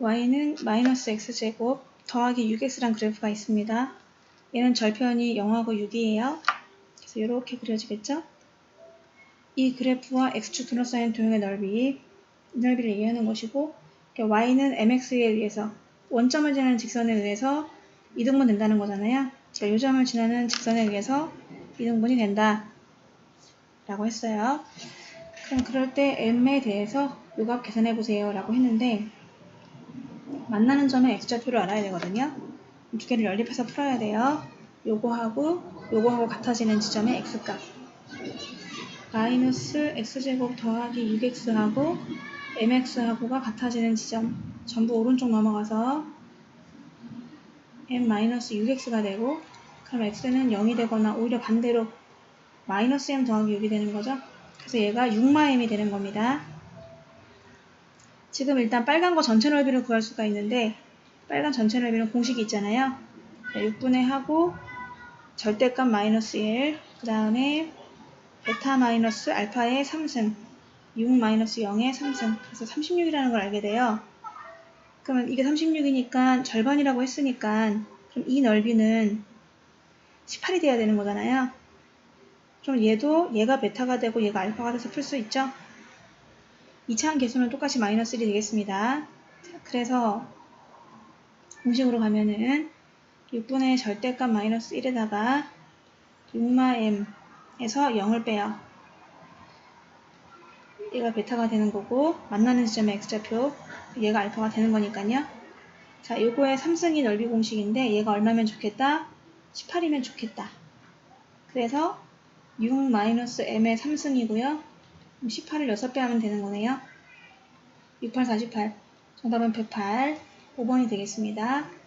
y는 마이너스 x제곱 더하기 6x란 그래프가 있습니다. 얘는 절편이 0하고 6이에요. 그래서 이렇게 그려지겠죠? 이 그래프와 x축 둘러싸인 도형의 넓이, 이 넓이를 얘기하는 것이고 그러니까 y는 mx에 의해서 원점을 지나는 직선에 의해서 이등분 된다는 거잖아요. 자, 요점을 지나는 직선에 의해서 이등분이 된다. 라고 했어요. 그럼 그럴 때 m에 대해서 요값 계산해 보세요 라고 했는데 만나는 점의 x좌표를 알아야 되거든요. 두 개를 연립해서 풀어야 돼요. 요거하고 요거하고 같아지는 지점의 x값 마이너스 x제곱 더하기 6x하고 mx하고가 같아지는 지점 전부 오른쪽 넘어가서 m-6x가 되고 그럼 x는 0이 되거나 오히려 반대로 마이너스 m 더하기 6이 되는 거죠. 그래서 얘가 6마m이 되는 겁니다. 지금 일단 빨간 거 전체 넓이를 구할 수가 있는데 빨간 전체 넓이는 공식이 있잖아요. 6분의 하고 절대값 마이너스 1, 그 다음에 베타 마이너스 알파의 3승, 6 마이너스 0의 3승, 그래서 36이라는 걸 알게 돼요. 그러면 이게 36이니까 절반이라고 했으니까 그럼 이 넓이는 18이 돼야 되는 거잖아요. 그럼 얘도 얘가 베타가 되고 얘가 알파가 돼서 풀 수 있죠? 2차항 계수는 똑같이 마이너스 1이 되겠습니다. 자, 그래서 공식으로 가면은 6분의 절대값 마이너스 1에다가 6마m에서 0을 빼요. 얘가 베타가 되는 거고 만나는 지점의 x좌표 얘가 알파가 되는 거니까요. 자, 요거의 3승이 넓이 공식인데 얘가 얼마면 좋겠다? 18이면 좋겠다. 그래서 6-m의 3승이고요. 18을 6배 하면 되는 거네요. 68, 48. 정답은 108. 5번이 되겠습니다.